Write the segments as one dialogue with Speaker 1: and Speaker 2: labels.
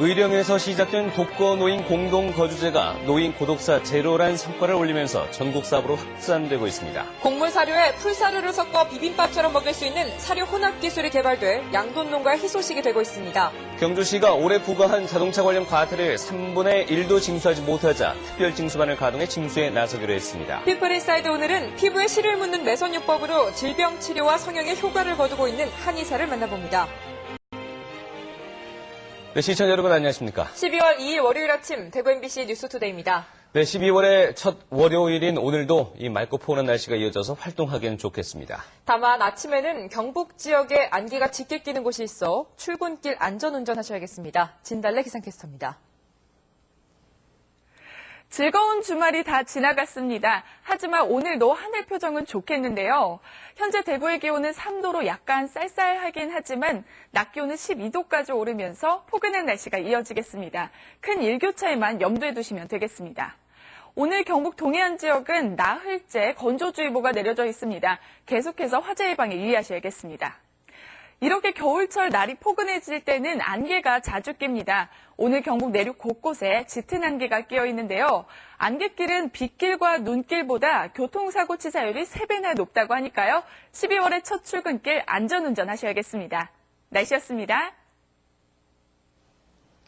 Speaker 1: 의령에서 시작된 독거 노인 공동 거주제가 노인 고독사 제로란 성과를 올리면서 전국 사업으로 확산되고 있습니다.
Speaker 2: 곡물 사료에 풀사료를 섞어 비빔밥처럼 먹을 수 있는 사료 혼합 기술이 개발돼 양돈 농가 희소식이 되고 있습니다.
Speaker 1: 경주시가 올해 부과한 자동차 관련 과태료의 3분의 1도 징수하지 못하자 특별 징수반을 가동해 징수에 나서기로 했습니다.
Speaker 2: 피플인사이드 오늘은 피부에 실을 묻는 매선요법으로 질병 치료와 성형에 효과를 거두고 있는 한의사를 만나봅니다.
Speaker 1: 네, 시청자 여러분 안녕하십니까?
Speaker 2: 12월 2일 월요일 아침 대구 MBC 뉴스투데이입니다.
Speaker 1: 네, 12월의 첫 월요일인 오늘도 이 맑고 포근한 날씨가 이어져서 활동하기는 좋겠습니다.
Speaker 2: 다만 아침에는 경북 지역에 안개가 짙게 끼는 곳이 있어 출근길 안전운전 하셔야겠습니다. 진달래 기상캐스터입니다.
Speaker 3: 즐거운 주말이 다 지나갔습니다. 하지만 오늘도 하늘 표정은 좋겠는데요. 현재 대구의 기온은 3도로 약간 쌀쌀하긴 하지만 낮 기온은 12도까지 오르면서 포근한 날씨가 이어지겠습니다. 큰 일교차에만 염두에 두시면 되겠습니다. 오늘 경북 동해안 지역은 나흘째 건조주의보가 내려져 있습니다. 계속해서 화재 예방에 유의하셔야겠습니다. 이렇게 겨울철 날이 포근해질 때는 안개가 자주 낍니다. 오늘 경북 내륙 곳곳에 짙은 안개가 끼어 있는데요. 안개길은 빗길과 눈길보다 교통사고 치사율이 3배나 높다고 하니까요. 12월의 첫 출근길 안전운전 하셔야겠습니다. 날씨였습니다.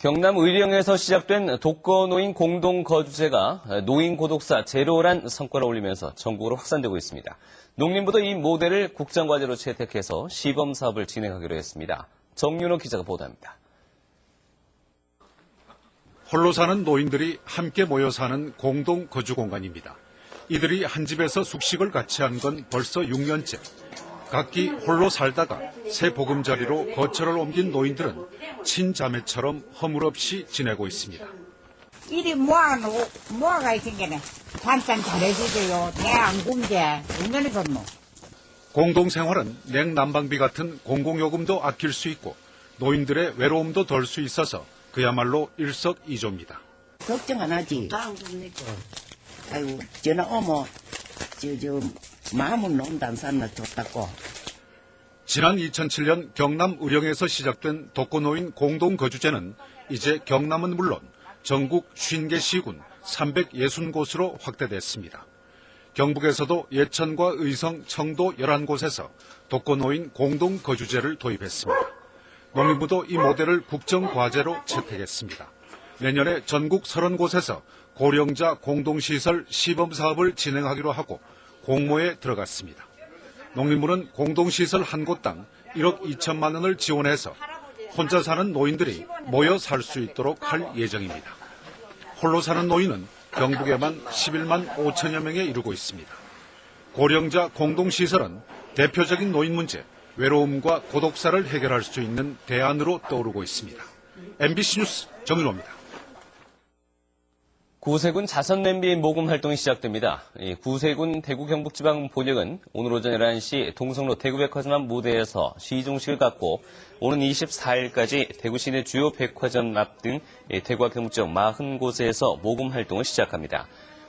Speaker 1: 경남 의령에서 시작된 독거노인 공동거주제가 노인 고독사 제로란 성과를 올리면서 전국으로 확산되고 있습니다. 농림부도 이 모델을 국정과제로 채택해서 시범 사업을 진행하기로 했습니다. 정윤호 기자가 보도합니다.
Speaker 4: 홀로 사는 노인들이 함께 모여 사는 공동 거주 공간입니다. 이들이 한 집에서 숙식을 같이 한 건 벌써 6년째. 각기 홀로 살다가 새 보금자리로 거처를 옮긴 노인들은 친자매처럼 허물없이 지내고 있습니다.
Speaker 5: 이리 모아놓고 모아가 있으니까 반찬 잘해주세요. 대안 굶게 얼마나 좋노.
Speaker 4: 공동생활은 냉난방비 같은 공공요금도 아낄 수 있고 노인들의 외로움도 덜 수 있어서 그야말로 일석이조입니다.
Speaker 6: 걱정 안 하지. 아이고, 전화 오면, 저, 저, 마음은 농담 삼나 좋다고.
Speaker 4: 지난 2007년 경남 의령에서 시작된 독거노인 공동거주제는 이제 경남은 물론 전국 50개 시군 360곳으로 확대됐습니다. 경북에서도 예천과 의성, 청도 11곳에서 독거노인 공동거주제를 도입했습니다. 농림부도 이 모델을 국정과제로 채택했습니다. 내년에 전국 30곳에서 고령자 공동시설 시범사업을 진행하기로 하고 공모에 들어갔습니다. 농림부는 공동시설 한 곳당 1억 2천만 원을 지원해서 혼자 사는 노인들이 모여 살 수 있도록 할 예정입니다. 홀로 사는 노인은 경북에만 11만 5천여 명에 이르고 있습니다. 고령자 공동시설은 대표적인 노인 문제, 외로움과 고독사를 해결할 수 있는 대안으로 떠오르고 있습니다. MBC 뉴스 정윤호입니다.
Speaker 1: 구세군 자선 냄비 모금 활동이 시작됩니다. 이 구세군 대구 경북지방 본역은 오늘 오전 11시 동성로 대구백화점 앞 무대에서 시종식을 갖고 오는 24일까지 대구 시내 주요 백화점 앞 등 대구와 경북 지역 40곳에서 모금 활동을 시작합니다.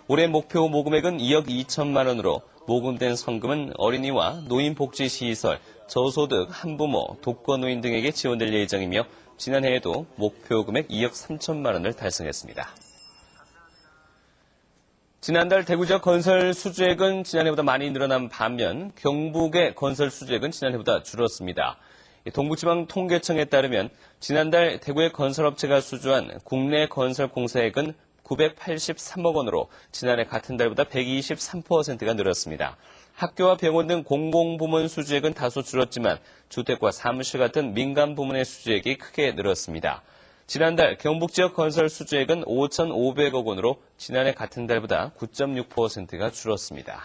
Speaker 1: 올해 목표 모금액은 2억 2천만 원으로 모금된 성금은 어린이와 노인복지시설, 저소득, 한부모, 독거노인 등에게 지원될 예정이며 지난해에도 목표 금액 2억 3천만 원을 달성했습니다. 지난달 대구 지역 건설 수주액은 지난해보다 많이 늘어난 반면 경북의 건설 수주액은 지난해보다 줄었습니다. 동부지방 통계청에 따르면 지난달 대구의 건설업체가 수주한 국내 건설 공사액은 983억 원으로 지난해 같은 달보다 123%가 늘었습니다. 학교와 병원 등 공공부문 수주액은 다소 줄었지만 주택과 사무실 같은 민간 부문의 수주액이 크게 늘었습니다. 지난달 경북 지역 건설 수주액은 5,500억 원으로 지난해 같은 달보다 9.6%가 줄었습니다.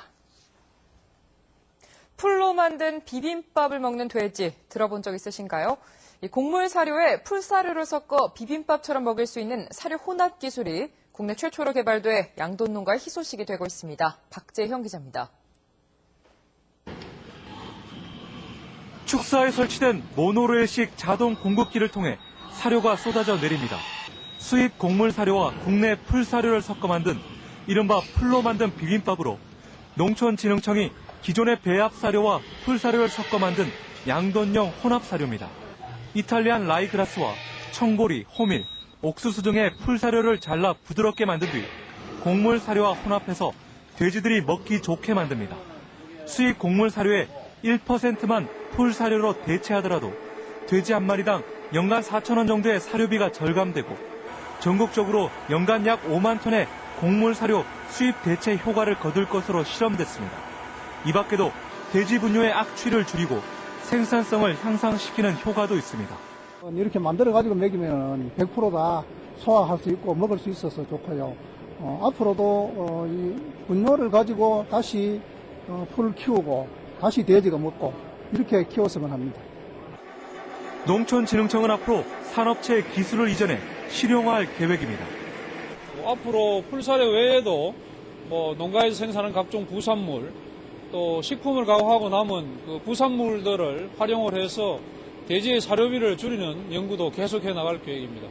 Speaker 2: 풀로 만든 비빔밥을 먹는 돼지 들어본 적 있으신가요? 이 곡물 사료에 풀사료를 섞어 비빔밥처럼 먹을 수 있는 사료 혼합 기술이 국내 최초로 개발돼 양돈 농가의 희소식이 되고 있습니다. 박재형 기자입니다.
Speaker 7: 축사에 설치된 모노레일식 자동 공급기를 통해 사료가 쏟아져 내립니다. 수입 곡물 사료와 국내 풀 사료를 섞어 만든 이른바 풀로 만든 비빔밥으로 농촌진흥청이 기존의 배합 사료와 풀 사료를 섞어 만든 양돈용 혼합 사료입니다. 이탈리안 라이그라스와 청보리, 호밀, 옥수수 등의 풀 사료를 잘라 부드럽게 만든 뒤 곡물 사료와 혼합해서 돼지들이 먹기 좋게 만듭니다. 수입 곡물 사료의 1%만 풀 사료로 대체하더라도 돼지 한 마리당 연간 4천 원 정도의 사료비가 절감되고 전국적으로 연간 약 5만 톤의 곡물 사료 수입 대체 효과를 거둘 것으로 실험됐습니다. 이 밖에도 돼지 분뇨의 악취를 줄이고 생산성을 향상시키는 효과도 있습니다.
Speaker 8: 이렇게 만들어가지고 먹이면 100%다 소화할 수 있고 먹을 수 있어서 좋고요. 어, 앞으로도 어, 이 분뇨를 가지고 다시 어, 풀을 키우고 다시 돼지가 먹고 이렇게 키웠으면 합니다.
Speaker 7: 농촌진흥청은 앞으로 산업체 기술을 이전해 실용화할 계획입니다.
Speaker 9: 앞으로 풀사료 외에도 뭐 농가에서 생산한 각종 부산물 또 식품을 가공하고 남은 그 부산물들을 활용을 해서 돼지의 사료비를 줄이는 연구도 계속해 나갈 계획입니다.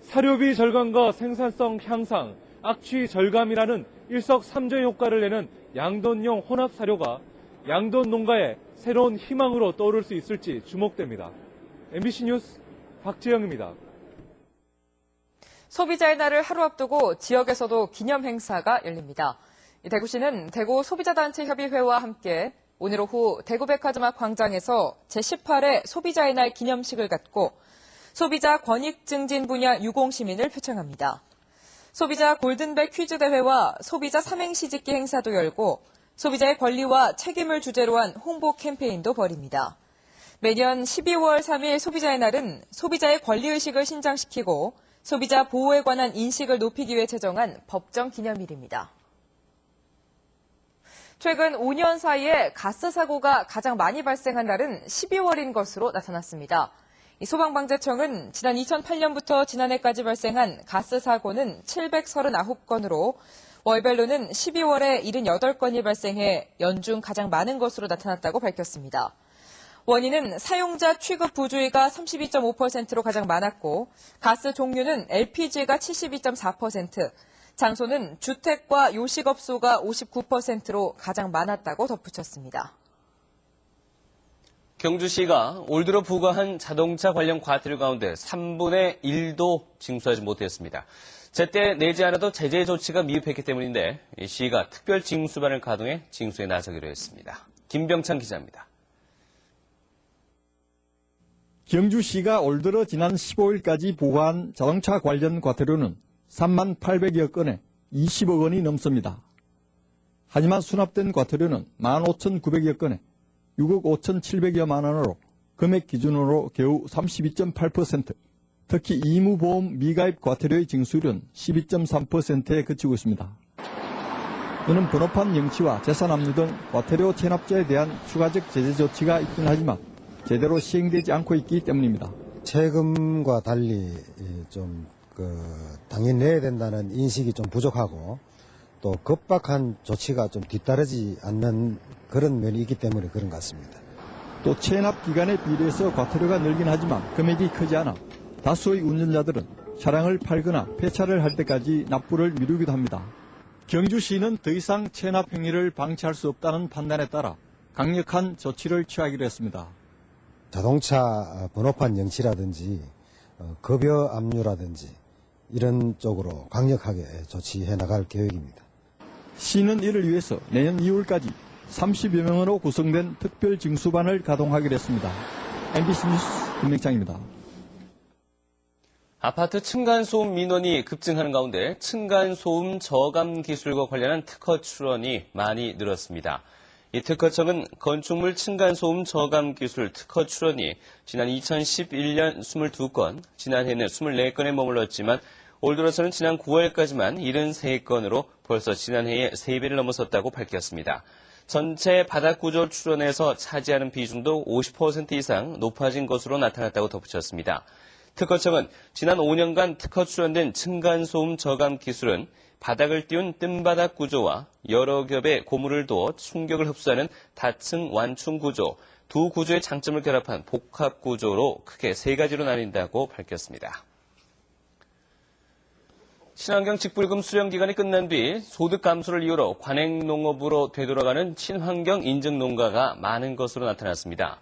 Speaker 7: 사료비 절감과 생산성 향상, 악취 절감이라는 일석삼조 효과를 내는 양돈용 혼합 사료가 양돈 농가의 새로운 희망으로 떠오를 수 있을지 주목됩니다. MBC 뉴스 박재영입니다.
Speaker 2: 소비자의 날을 하루 앞두고 지역에서도 기념 행사가 열립니다. 대구시는 대구 소비자단체협의회와 함께 오늘 오후 대구백화점 앞 광장에서 제18회 소비자의 날 기념식을 갖고 소비자 권익 증진 분야 유공 시민을 표창합니다. 소비자 골든백 퀴즈 대회와 소비자 삼행시 짓기 행사도 열고 소비자의 권리와 책임을 주제로 한 홍보 캠페인도 벌입니다. 매년 12월 3일 소비자의 날은 소비자의 권리의식을 신장시키고 소비자 보호에 관한 인식을 높이기 위해 제정한 법정 기념일입니다. 최근 5년 사이에 가스 사고가 가장 많이 발생한 날은 12월인 것으로 나타났습니다. 소방방재청은 지난 2008년부터 지난해까지 발생한 가스 사고는 739건으로 월별로는 12월에 78건이 발생해 연중 가장 많은 것으로 나타났다고 밝혔습니다. 원인은 사용자 취급 부주의가 32.5%로 가장 많았고 가스 종류는 LPG가 72.4%, 장소는 주택과 요식업소가 59%로 가장 많았다고 덧붙였습니다.
Speaker 1: 경주시가 올 들어 부과한 자동차 관련 과태료 가운데 3분의 1도 징수하지 못했습니다. 제때 내지 않아도 제재 조치가 미흡했기 때문인데 이 시가 특별 징수반을 가동해 징수에 나서기로 했습니다. 김병찬 기자입니다.
Speaker 10: 경주시가 올 들어 지난 15일까지 부과한 자동차 관련 과태료는 3만 800여 건에 20억 원이 넘습니다. 하지만 수납된 과태료는 15,900여 건에 6억 5,700여만 원으로 금액 기준으로 겨우 32.8%, 특히 의무보험 미가입 과태료의 징수율은 12.3%에 그치고 있습니다. 이는 번호판 영치와 재산 압류 등 과태료 체납자에 대한 추가적 제재 조치가 있긴 하지만 제대로 시행되지 않고 있기 때문입니다.
Speaker 11: 세금과 달리 좀 그 당연 내야 된다는 인식이 좀 부족하고 또 급박한 조치가 좀 뒤따르지 않는 그런 면이 있기 때문에 그런 것 같습니다.
Speaker 10: 또 체납 기간에 비례해서 과태료가 늘긴 하지만 금액이 크지 않아 다수의 운전자들은 차량을 팔거나 폐차를 할 때까지 납부를 미루기도 합니다. 경주시는 더 이상 체납 행위를 방치할 수 없다는 판단에 따라 강력한 조치를 취하기로 했습니다.
Speaker 11: 자동차 번호판 영치라든지 어, 급여 압류라든지 이런 쪽으로 강력하게 조치해 나갈 계획입니다.
Speaker 10: 시는 이를 위해서 내년 2월까지 30여 명으로 구성된 특별 징수반을 가동하기로 했습니다. MBC 뉴스 김명창입니다.
Speaker 1: 아파트 층간소음 민원이 급증하는 가운데 층간소음 저감 기술과 관련한 특허 출원이 많이 늘었습니다. 이 특허청은 건축물 층간소음 저감 기술 특허 출원이 지난 2011년 22건, 지난해는 24건에 머물렀지만 올 들어서는 지난 9월까지만 73건으로 벌써 지난해의 3배를 넘어섰다고 밝혔습니다. 전체 바닥구조 출원에서 차지하는 비중도 50% 이상 높아진 것으로 나타났다고 덧붙였습니다. 특허청은 지난 5년간 특허 출원된 층간소음 저감 기술은 바닥을 띄운 뜸바닥 구조와 여러 겹의 고무를 두어 충격을 흡수하는 다층 완충 구조, 두 구조의 장점을 결합한 복합 구조로 크게 세 가지로 나뉜다고 밝혔습니다. 친환경 직불금 수령 기간이 끝난 뒤 소득 감소를 이유로 관행 농업으로 되돌아가는 친환경 인증 농가가 많은 것으로 나타났습니다.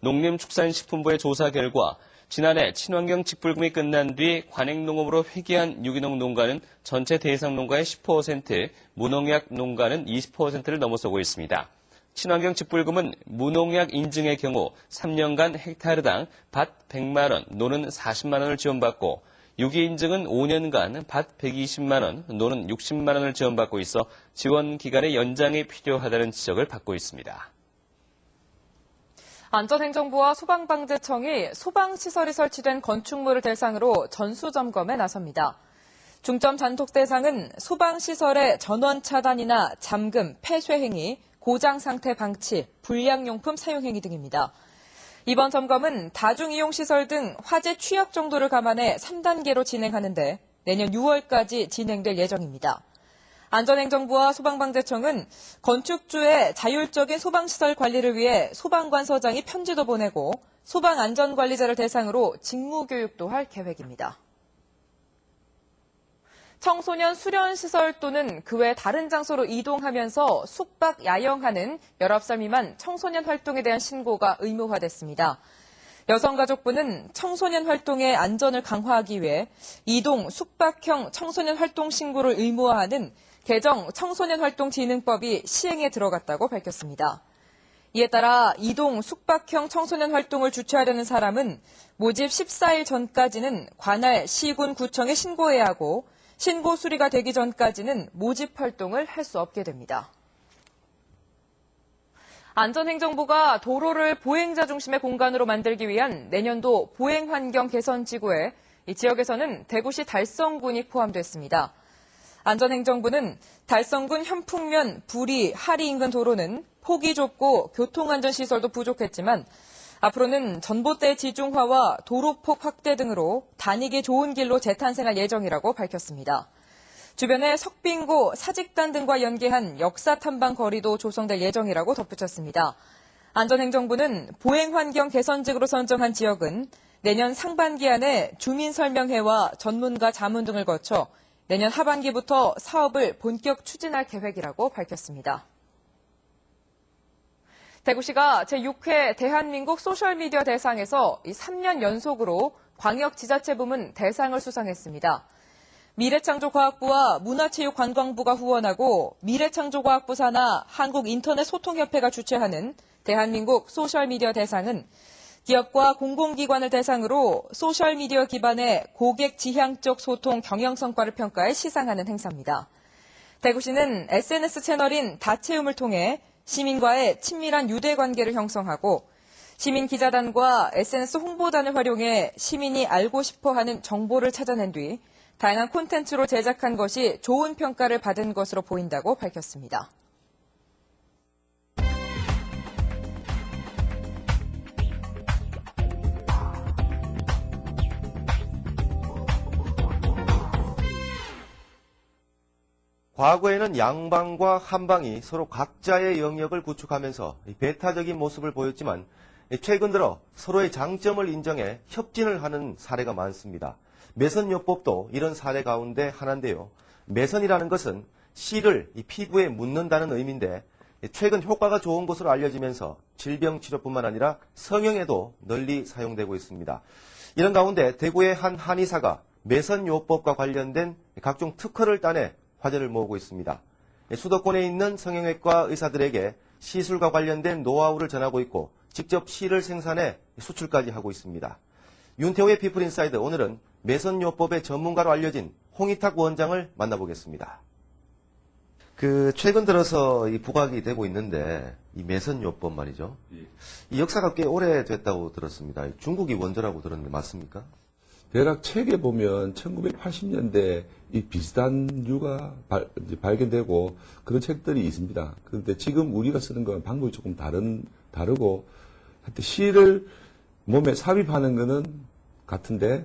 Speaker 1: 농림축산식품부의 조사 결과 지난해 친환경 직불금이 끝난 뒤 관행농업으로 회귀한 유기농 농가는 전체 대상 농가의 10%, 무농약 농가는 20%를 넘어서고 있습니다. 친환경 직불금은 무농약 인증의 경우 3년간 헥타르당 밭 100만 원, 노는 40만 원을 지원받고 유기 인증은 5년간 밭 120만 원, 노는 60만 원을 지원받고 있어 지원 기간의 연장이 필요하다는 지적을 받고 있습니다.
Speaker 2: 안전행정부와 소방방재청이 소방시설이 설치된 건축물을 대상으로 전수점검에 나섭니다. 중점 단속 대상은 소방시설의 전원 차단이나 잠금, 폐쇄 행위, 고장 상태 방치, 불량용품 사용 행위 등입니다. 이번 점검은 다중이용시설 등 화재 취약 정도를 감안해 3단계로 진행하는데 내년 6월까지 진행될 예정입니다. 안전행정부와 소방방재청은 건축주의 자율적인 소방시설 관리를 위해 소방관서장이 편지도 보내고 소방안전관리자를 대상으로 직무교육도 할 계획입니다. 청소년 수련시설 또는 그 외 다른 장소로 이동하면서 숙박 야영하는 19살 미만 청소년 활동에 대한 신고가 의무화됐습니다. 여성가족부는 청소년 활동의 안전을 강화하기 위해 이동 숙박형 청소년 활동 신고를 의무화하는 개정 청소년 활동 진흥법이 시행에 들어갔다고 밝혔습니다. 이에 따라 이동 숙박형 청소년 활동을 주최하려는 사람은 모집 14일 전까지는 관할 시군 구청에 신고해야 하고 신고 수리가 되기 전까지는 모집 활동을 할 수 없게 됩니다. 안전행정부가 도로를 보행자 중심의 공간으로 만들기 위한 내년도 보행환경 개선 지구에 이 지역에서는 대구시 달성군이 포함됐습니다. 안전행정부는 달성군 현풍면 부리 하리 인근 도로는 폭이 좁고 교통안전시설도 부족했지만 앞으로는 전봇대 지중화와 도로폭 확대 등으로 다니기 좋은 길로 재탄생할 예정이라고 밝혔습니다. 주변에 석빙고, 사직단 등과 연계한 역사 탐방 거리도 조성될 예정이라고 덧붙였습니다. 안전행정부는 보행환경 개선직으로 선정한 지역은 내년 상반기 안에 주민설명회와 전문가 자문 등을 거쳐 내년 하반기부터 사업을 본격 추진할 계획이라고 밝혔습니다. 대구시가 제6회 대한민국 소셜미디어 대상에서 3년 연속으로 광역지자체 부문 대상을 수상했습니다. 미래창조과학부와 문화체육관광부가 후원하고 미래창조과학부 산하 한국인터넷소통협회가 주최하는 대한민국 소셜미디어 대상은 기업과 공공기관을 대상으로 소셜미디어 기반의 고객 지향적 소통 경영 성과를 평가해 시상하는 행사입니다. 대구시는 SNS 채널인 다채움을 통해 시민과의 친밀한 유대 관계를 형성하고 시민 기자단과 SNS 홍보단을 활용해 시민이 알고 싶어 하는 정보를 찾아낸 뒤 다양한 콘텐츠로 제작한 것이 좋은 평가를 받은 것으로 보인다고 밝혔습니다.
Speaker 12: 과거에는 양방과 한방이 서로 각자의 영역을 구축하면서 배타적인 모습을 보였지만 최근 들어 서로의 장점을 인정해 협진을 하는 사례가 많습니다. 매선요법도 이런 사례 가운데 하나인데요. 매선이라는 것은 씨를 피부에 묻는다는 의미인데 최근 효과가 좋은 것으로 알려지면서 질병 치료뿐만 아니라 성형에도 널리 사용되고 있습니다. 이런 가운데 대구의 한 한의사가 매선요법과 관련된 각종 특허를 따내 화제를 모으고 있습니다. 수도권에 있는 성형외과 의사들에게 시술과 관련된 노하우를 전하고 있고 직접 실을 생산해 수출까지 하고 있습니다. 윤태호의 피플 인사이드 오늘은 매선요법의 전문가로 알려진 홍희탁 원장을 만나보겠습니다. 그 최근 들어서 이 부각이 되고 있는데 이 매선요법 말이죠. 이 역사가 꽤 오래됐다고 들었습니다. 중국이 원조라고 들었는데 맞습니까?
Speaker 13: 대략 책에 보면 1980년대 이 비슷한 류가 발, 견되고 그런 책들이 있습니다. 그런데 지금 우리가 쓰는 건 방법이 조금 다른, 다르고 하여튼 시를 몸에 삽입하는 거는 같은데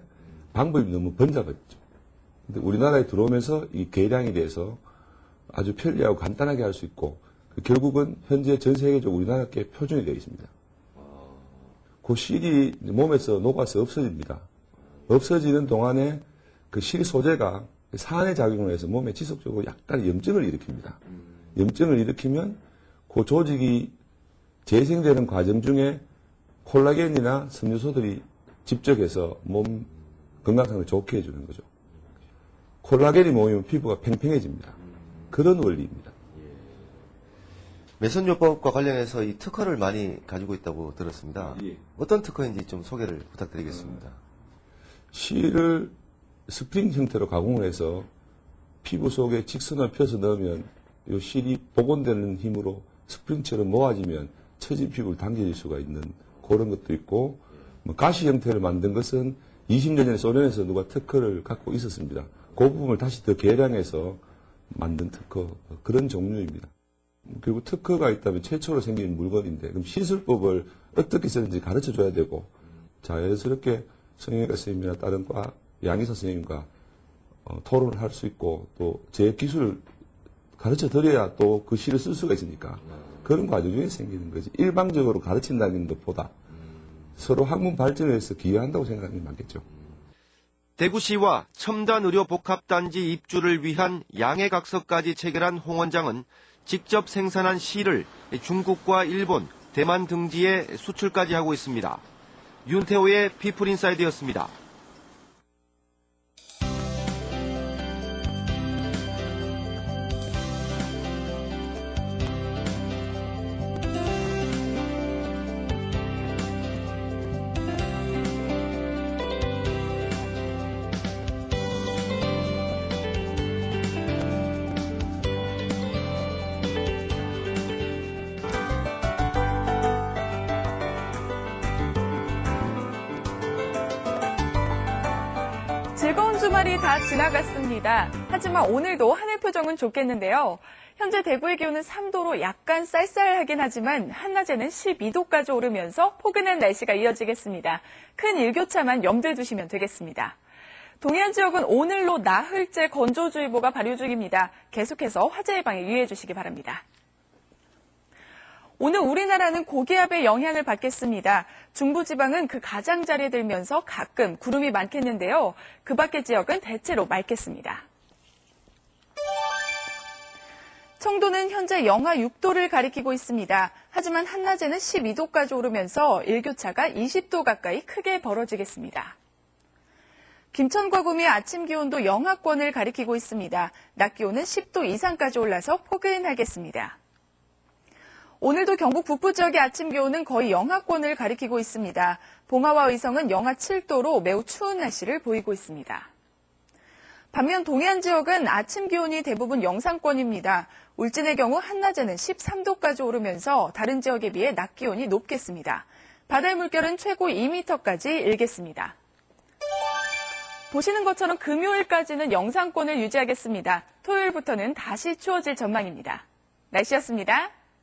Speaker 13: 방법이 너무 번잡했죠. 근데 우리나라에 들어오면서 이 계량이 돼서 아주 편리하고 간단하게 할 수 있고 그 결국은 현재 전 세계적으로 우리나라께 표준이 되어 있습니다. 그 실이 몸에서 녹아서 없어집니다. 없어지는 동안에 그 실 소재가 산의 작용을 해서 몸에 지속적으로 약간 염증을 일으킵니다. 염증을 일으키면 그 조직이 재생되는 과정 중에 콜라겐이나 섬유소들이 집적해서 몸 건강상을 좋게 해주는 거죠. 콜라겐이 모이면 피부가 팽팽해집니다. 그런 원리입니다.
Speaker 12: 매선요법과 관련해서 이 특허를 많이 가지고 있다고 들었습니다. 어떤 특허인지 좀 소개를 부탁드리겠습니다.
Speaker 13: 실을 스프링 형태로 가공을 해서 피부 속에 직선을 펴서 넣으면 이 실이 복원되는 힘으로 스프링처럼 모아지면 처진 피부를 당겨질 수가 있는 그런 것도 있고 뭐 가시 형태를 만든 것은 20년 전에 소련에서 누가 특허를 갖고 있었습니다. 그 부분을 다시 더 개량해서 만든 특허 그런 종류입니다. 그리고 특허가 있다면 최초로 생긴 물건인데 그럼 시술법을 어떻게 쓰는지 가르쳐 줘야 되고 자연스럽게 성형외과 선생님이나 다른 과 양의사 선생님과 어, 토론을 할 수 있고 또 제 기술을 가르쳐 드려야 또 그 시를 쓸 수가 있으니까 그런 과정 중에 생기는 거지 일방적으로 가르친다는 것보다 서로 학문 발전을 위해서 기여한다고 생각하는 게 맞겠죠.
Speaker 12: 대구시와 첨단의료복합단지 입주를 위한 양해각서까지 체결한 홍 원장은 직접 생산한 실을 중국과 일본, 대만 등지에 수출까지 하고 있습니다. 윤태호의 피플 인사이드였습니다.
Speaker 3: 즐거운 주말이 다 지나갔습니다. 하지만 오늘도 하늘 표정은 좋겠는데요. 현재 대구의 기온은 3도로 약간 쌀쌀하긴 하지만 한낮에는 12도까지 오르면서 포근한 날씨가 이어지겠습니다. 큰 일교차만 염두에 두시면 되겠습니다. 동해안 지역은 오늘로 나흘째 건조주의보가 발효 중입니다. 계속해서 화재 예방에 유의해 주시기 바랍니다. 오늘 우리나라는 고기압의 영향을 받겠습니다. 중부지방은 그 가장자리에 들면서 가끔 구름이 많겠는데요. 그 밖의 지역은 대체로 맑겠습니다. 청도는 현재 영하 6도를 가리키고 있습니다. 하지만 한낮에는 12도까지 오르면서 일교차가 20도 가까이 크게 벌어지겠습니다. 김천과 구미 아침 기온도 영하권을 가리키고 있습니다. 낮 기온은 10도 이상까지 올라서 포근하겠습니다. 오늘도 경북 북부 지역의 아침 기온은 거의 영하권을 가리키고 있습니다. 봉화와 의성은 영하 7도로 매우 추운 날씨를 보이고 있습니다. 반면 동해안 지역은 아침 기온이 대부분 영상권입니다. 울진의 경우 한낮에는 13도까지 오르면서 다른 지역에 비해 낮 기온이 높겠습니다. 바다의 물결은 최고 2m까지 일겠습니다. 보시는 것처럼 금요일까지는 영상권을 유지하겠습니다. 토요일부터는 다시 추워질 전망입니다. 날씨였습니다.